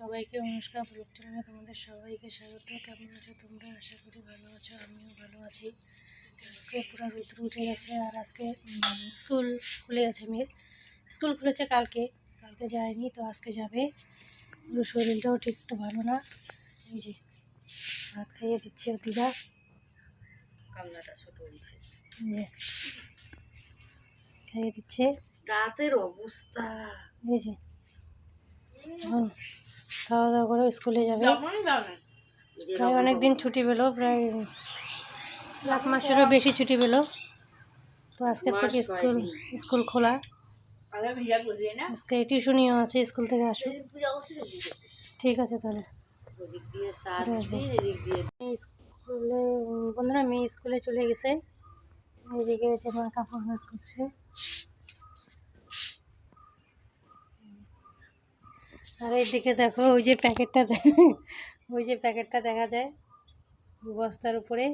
সবাইকে নমস্কার ব্লগ চ্যানেলে তোমাদের সবাইকে স্বাগত। কেমন আছো তোমরা? আশা করি ভালো আছো আমিও ভালো আছি। আজকে পুরো রুদ্র উঠে গেছে আর আজকে স্কুল খুলে গেছে মেয়ের। স্কুল খুলেছে কালকে কালকে যায়নি তো আজকে যাবে। ওর শরীরটাও ঠিক তো ভালো না। এই যে ভাত খাইয়ে দিচ্ছে দিদা। খাইয়ে দিচ্ছে। দাঁতের অবস্থা। এই যে খাওয়া দাওয়া করে স্কুলে যাবে। প্রায় অনেক দিন ছুটি পেল প্রায় এক মাসেরও বেশি ছুটি পেল। তো আজকের থেকে স্কুল স্কুল খোলা। আজকে টিউশনিও আছে স্কুল থেকে আসুক ঠিক আছে তাহলে। দিয়ে মেয়ে স্কুলে বন্ধুরা মেয়ে স্কুলে চলে গেছে। এদিকে হচ্ছে মা কাপড় ভাজ করছে। আর এইদিকে দেখো, ওই যে প্যাকেটটা ওই যে প্যাকেটটা দেখা যায় বস্তার উপরে।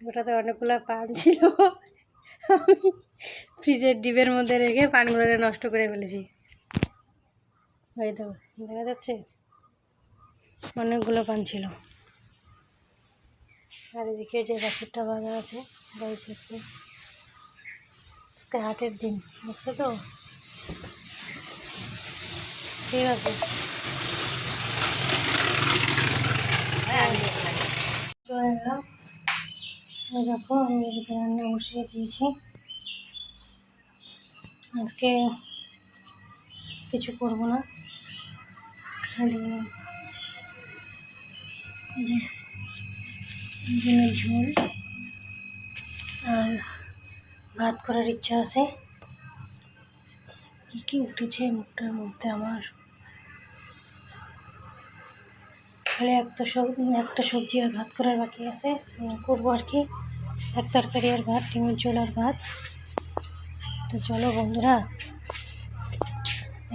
ওটাতে অনেকগুলো পান ছিল। ফ্রিজের ডিবের মধ্যে রেখে পানগুলো নষ্ট করে ফেলেছি। ওই দেখো দেখা যাচ্ছে? অনেকগুলো পান ছিল। আর এদিকে যে বাছুরটা বাঁধা আছে একটু আজকে হাটের দিন, দেখছ তো? দেখো, আমি এদিকে রান্না বসিয়ে দিয়েছি। আজকে কিছু করব না। খালি যে ঝোল আর ভাত করার ইচ্ছা আছে। কী উঠেছে মুখটার মধ্যে আমার? খালি একটা একটা সবজি আর ভাত করার বাকি আছে। করব আর কি। এক তরকারি আর ভাত, ডিমের ঝোল আর ভাত। তো চলো বন্ধুরা,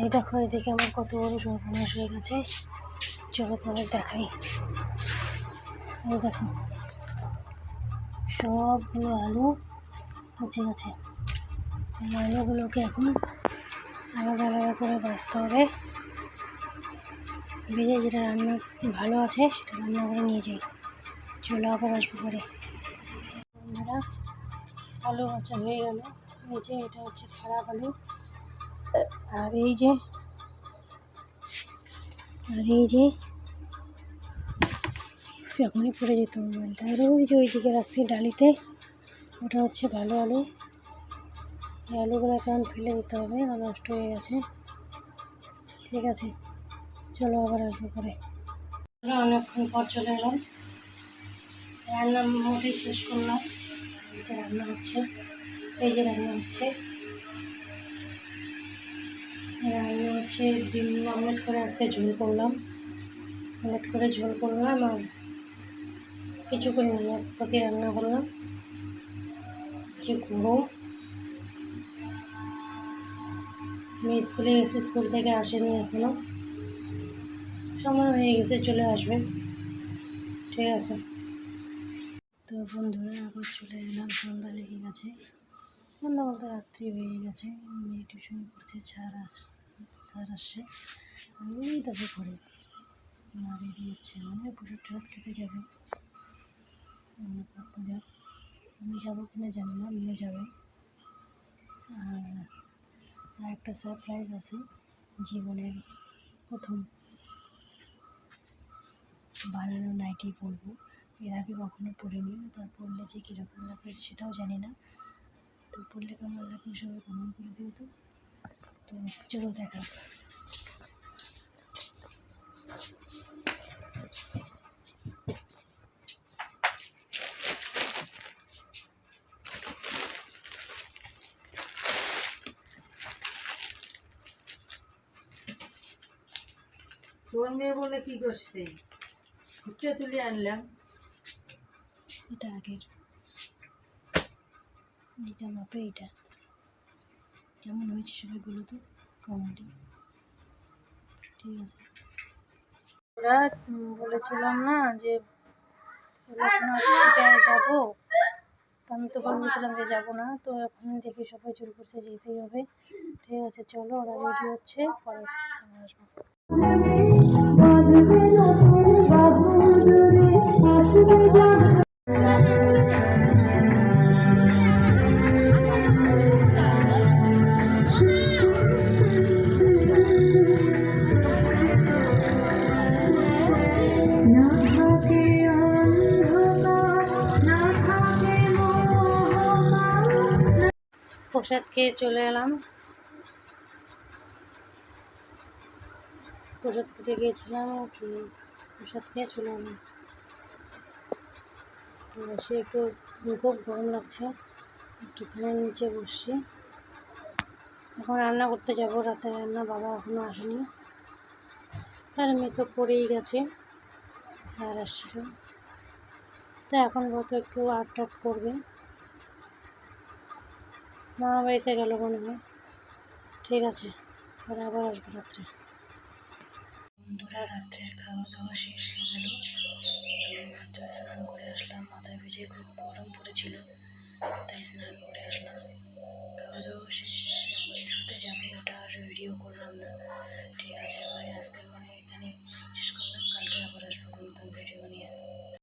এই দেখো, এদিকে আমার কত বড় সর্বনাশ হয়ে গেছে। চলো তোমাদের দেখাই। এই দেখো, সবগুলো আলু পচে গেছে। আলুগুলোকে এখন আলাদা আলাদা করে বাঁচতে হবে। ভেজে যেটা রান্না ভালো আছে, সেটা রান্না করে নিয়ে যাই। চলো আবার আসব পরে। বন্ধুরা আলু বাছা হয়ে গেল। এই যে এটা হচ্ছে খারাপ আলু। আর এই যে, আর এই যে, এখনই পড়ে যেত। ওই যে ওইদিকে রাখছি ডালিতে। ওটা হচ্ছে ভালো আলু। আলুগুলো এখন ফেলে দিতে হবে নষ্ট হয়ে গেছে। ঠিক আছে, চলো আবার আসব পরে। অনেকক্ষণ পর চলে এলাম। রান্না মোটেই শেষ করলাম। যে রান্না হচ্ছে, এই যে রান্না হচ্ছে। রান্না হচ্ছে ডিম, অমলেট করে আজকে ঝোল করলাম। অমলেট করে ঝোল করলাম আর কিছু করে এক পাতি রান্না করলাম। যে গরম। মেয়ে স্কুলে গেছে স্কুল থেকে আসেনি এখনও সময় হয়ে গেছে, চলে আসবে ঠিক আছে। তো বন্ধুরা, আবার চলে এলাম। সন্ধ্যা লেগে গেছে। সন্ধ্যা বলতে রাত্রি হয়ে গেছে। মেয়ে টিউশন করছে স্যার আস, স্যার আসছে। আমি দেখো ঘরে। মা হচ্ছে মানে প্রসাদ টসাদ খেতে যাবে। আমি যাক আমি যাব কিনা জানি না, মেয়ে যাবে। আর আর একটা সারপ্রাইজ আছে জীবনের প্রথম বানানো নাইটি পরবো এর আগে কখনো পরিনি তার পরলে যে কীরকম লাগবে সেটাও জানি না। তো পরলে কেমন লাগবে সবাই কমেন্ট করে দিও তো। তো চলো দেখা। তোর মেয়ে বলে কি করছে? ফুটে তুলে আনলাম। এটা আগের। এইটা মাপে এইটা। কেমন হয়েছে সবাই বলো তো কমেন্টে ঠিক আছে। ওরা বলেছিলাম না যে পূজায় যাব। তো আমি তো বলেছিলাম যে যাব না। তো এখন দেখি সবাই জোর করছে যেতেই হবে। ঠিক আছে চলো ওরা রেডি হচ্ছে পরে আসব। প্রসাদ খেয়ে চলে এলাম। প্রসাদ খেতে গিয়েছিলাম, কি প্রসাদ খেয়ে চলে তো এসে একটু খুব গরম লাগছে একটু নিচে বসছি। এখন রান্না করতে যাব, রাতে রান্না বাবা এখনও আসেনি। আর মেয়ে তো পড়েই গেছে, স্যার আসছিল। তো এখন কত একটু আট টাট করবে মামা বাড়িতে গেল মনে হয়। ঠিক আছে আবার আসব রাত্রে। বন্ধুরা, রাত্রের খাওয়া দাওয়া শেষ হয়ে গেল। মাত্র স্নান করে আসলাম। মাথায় ভেজে খুব গরম পড়েছিল, তাই স্নান করে আসলাম। খাওয়া দাওয়া শেষ শুতে যাবে, ওটা আর ভিডিও করলাম না।